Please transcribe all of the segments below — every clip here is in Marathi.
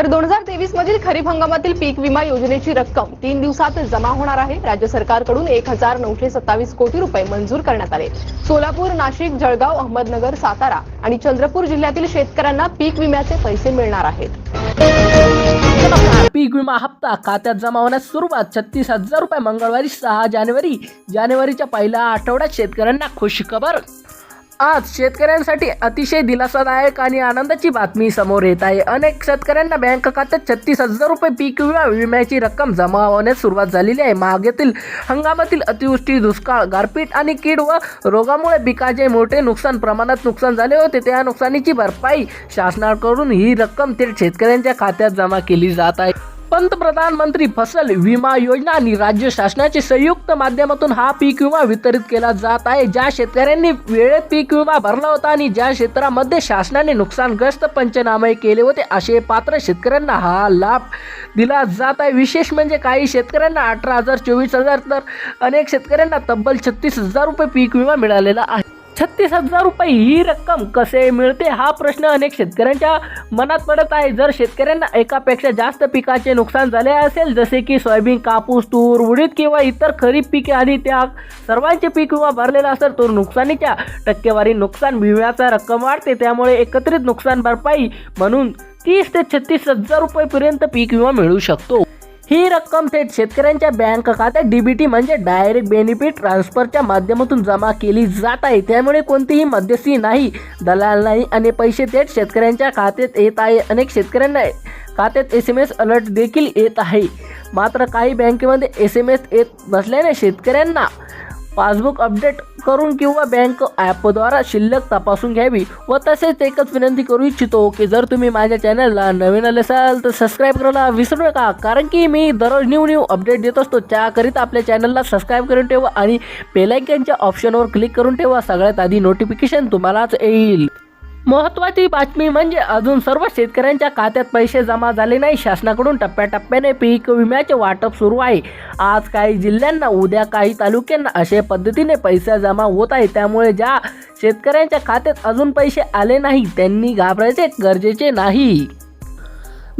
तर दोन हजार तेवीस मधील खरीप हंगामातील पीक विमा योजनेची रक्कम तीन दिवसात जमा होणार आहे. राज्य सरकारकडून एक हजार नऊशे सत्तावीस कोटी रुपये मंजूर करण्यात आले. सोलापूर नाशिक जळगाव अहमदनगर सातारा आणि चंद्रपूर जिल्ह्यातील शेतकऱ्यांना पीक विम्याचे पैसे मिळणार आहेत. पीक विमा हप्ता खात्यात जमा होण्यास सुरुवात छत्तीस हजार रुपये मंगळवारी सहा जानेवारी जानेवारीच्या पहिल्या आठवड्यात शेतकऱ्यांना खुशी खबर. आज शेतकऱ्यांसाठी अतिशय दिलासादायक आणि आनंदाची बातमी समोर येत आहे. अनेक शेतकऱ्यांना बँक खात्यात छत्तीस हजार रुपये पीक विमा विम्याची रक्कम जमा होण्यास सुरुवात झालेली आहे. मागेतील हंगामातील अतिवृष्टी दुष्काळ गारपीट आणि कीड व रोगामुळे पिकाचे मोठे नुकसान प्रमाणात नुकसान झाले होते. त्या नुकसानीची भरपाई शासनाकडून ही रक्कम थेट शेतकऱ्यांच्या खात्यात जमा केली जात आहे. पंतप्रधान मंत्री फसल विमा योजना आणि राज्य शासनाच्या संयुक्त माध्यमातून हा पीक विमा वितरित केला जात आहे. ज्या शेतकऱ्यांनी वेळेत पीक विमा भरला होता आणि ज्या क्षेत्रामध्ये शासनाने नुकसानग्रस्त पंचनामे केले होते असे पात्र शेतकऱ्यांना हा लाभ दिला जात आहे. विशेष म्हणजे काही शेतकऱ्यांना अठरा हजार चोवीस हजार तर अनेक शेतकऱ्यांना तब्बल छत्तीस हजार रुपये पीक विमा मिळालेला आहे. छत्तीस हजार रुपये ही रक्कम कसे मिळते हा प्रश्न अनेक शेतकऱ्यांच्या मनात पडत आहे. जर शेतकऱ्यांना एकापेक्षा जास्त पिकाचे नुकसान झाले असेल जसे की सोयाबीन कापूस तूर उडीद किंवा इतर खरीप पिके आणि त्या सर्वांचे पीक विमा भरलेला असेल तर नुकसानीच्या टक्केवारी नुकसान विम्याचा रक्कम वाढते. त्यामुळे एकत्रित नुकसान भरपाई म्हणून तीस ते छत्तीस हजार रुपयेपर्यंत पीक विमा मिळू शकतो. ही रक्कम थेट शेतकऱ्यांच्या बँक खात्यात डीबीटी म्हणजे डायरेक्ट बेनिफिट ट्रान्सफरच्या माध्यमातून जमा केली जात आहे. त्यामुळे कोणतीही मध्यस्थी नाही दलाल नाही आणि पैसे थेट शेतकऱ्यांच्या खात्यात येत आहे. अनेक शेतकऱ्यांना खात्यात एस एम एस अलर्ट देखील येत आहे. मात्र काही बँकेमध्ये एस एम एस येत नसल्याने शेतकऱ्यांना पासबुक अपडेट करून किंवा बँक ॲपद्वारा शिल्लक तपासून घ्यावी व तसेच एकच विनंती करू इच्छितो की जर तुम्ही माझ्या चॅनलला नवीन आले असाल तर सबस्क्राईब करायला विसरू नका. कारण की मी दररोज न्यू न्यू अपडेट देत असतो. त्याकरिता आपल्या चॅनलला सबस्क्राईब करून ठेवा आणि बेलायकनच्या ऑप्शनवर क्लिक करून ठेवा. सगळ्यात आधी नोटिफिकेशन तुम्हालाच येईल. महत्त्वाची बातमी म्हणजे अजून सर्व शेतकऱ्यांच्या खात्यात पैसे जमा झाले नाही. शासनाकडून टप्प्याटप्प्याने पीक विम्याचे वाटप सुरू आहे. आज काही जिल्ह्यांना उद्या काही तालुक्यांना अशा पद्धतीने पैसे जमा होत आहे. त्यामुळे ज्या शेतकऱ्यांच्या खात्यात अजून पैसे आले नाही त्यांनी घाबरायचे गरजेचे नाही.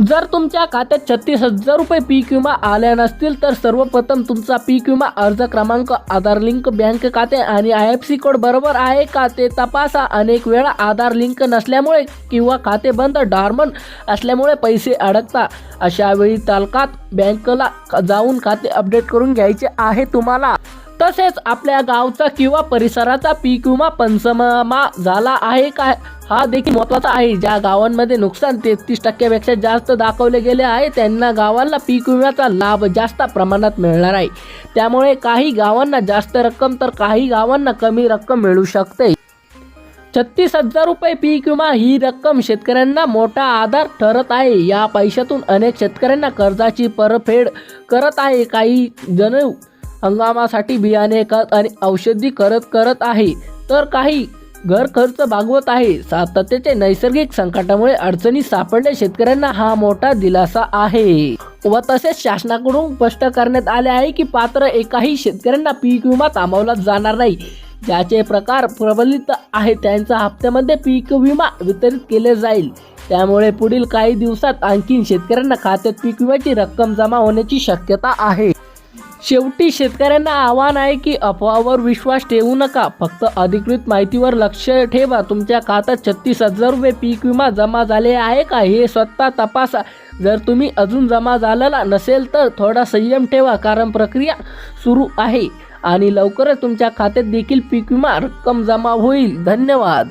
जर तुमच्या खात्यात छत्तीस हजार रुपये पीक विमा आल्या नसतील तर सर्वप्रथम तुमचा पीक विमा अर्ज क्रमांक आधार लिंक बँक खाते आणि आय एफ सी कोड बरोबर आहे का ते तपासा. अनेक वेळा आधार लिंक नसल्यामुळे किंवा खाते बंद डॉर्मन असल्यामुळे पैसे अडकता. अशावेळी तालकात बँकला जाऊन खाते अपडेट करून घ्यायचे आहे तुम्हाला. तसेच आपल्या गावचा किंवा परिसराचा पीक विमा पंचमा झाला आहे का? हा देखील महत्त्वाचा आहे. ज्या गावांमध्ये नुकसान तेहतीस टक्क्यापेक्षा जास्त दाखवले गेले आहे त्यांना गावांना पीक विम्याचा लाभ जास्त प्रमाणात मिळणार आहे. त्यामुळे काही गावांना जास्त रक्कम तर काही गावांना कमी रक्कम मिळू शकते. छत्तीस हजार रुपये पीक विमा ही रक्कम शेतकऱ्यांना मोठा आधार ठरत आहे. या पैशातून अनेक शेतकऱ्यांना कर्जाची परतफेड करत आहे. काही जण हंगामासाठी बियाणे खत आणि औषधी करत करत आहे. तर काही घर खर्च भागवत आहे. सातत्याचे नैसर्गिक संकटामुळे अडचणी सापडल्या शेतकऱ्यांना हा मोठा दिलासा आहे. व तसेच शासनाकडून स्पष्ट करण्यात आले आहे की पात्र एकाही शेतकऱ्यांना पीक विमा थांबवला जाणार नाही. ज्याचे प्रकार प्रबलित आहे त्यांचा हप्त्यामध्ये पीक विमा वितरित केले जाईल. त्यामुळे पुढील काही दिवसात आणखीन शेतकऱ्यांना खात्यात पीक विम्याची रक्कम जमा होण्याची शक्यता आहे. शेवटी शेतकऱ्यांना आव्हान आहे की अफवावर विश्वास ठेवू नका. फक्त अधिकृत माहितीवर लक्ष ठेवा. तुमच्या खात्यात छत्तीस हजार रुपये पीक विमा जमा झाले आहे का? हे स्वतः तपासा. जर तुम्ही अजून जमा झालेला नसेल तर थोडा संयम ठेवा कारण प्रक्रिया सुरू आहे आणि लवकरच तुमच्या खात्यात देखील पीक विमा रक्कम जमा होईल. धन्यवाद.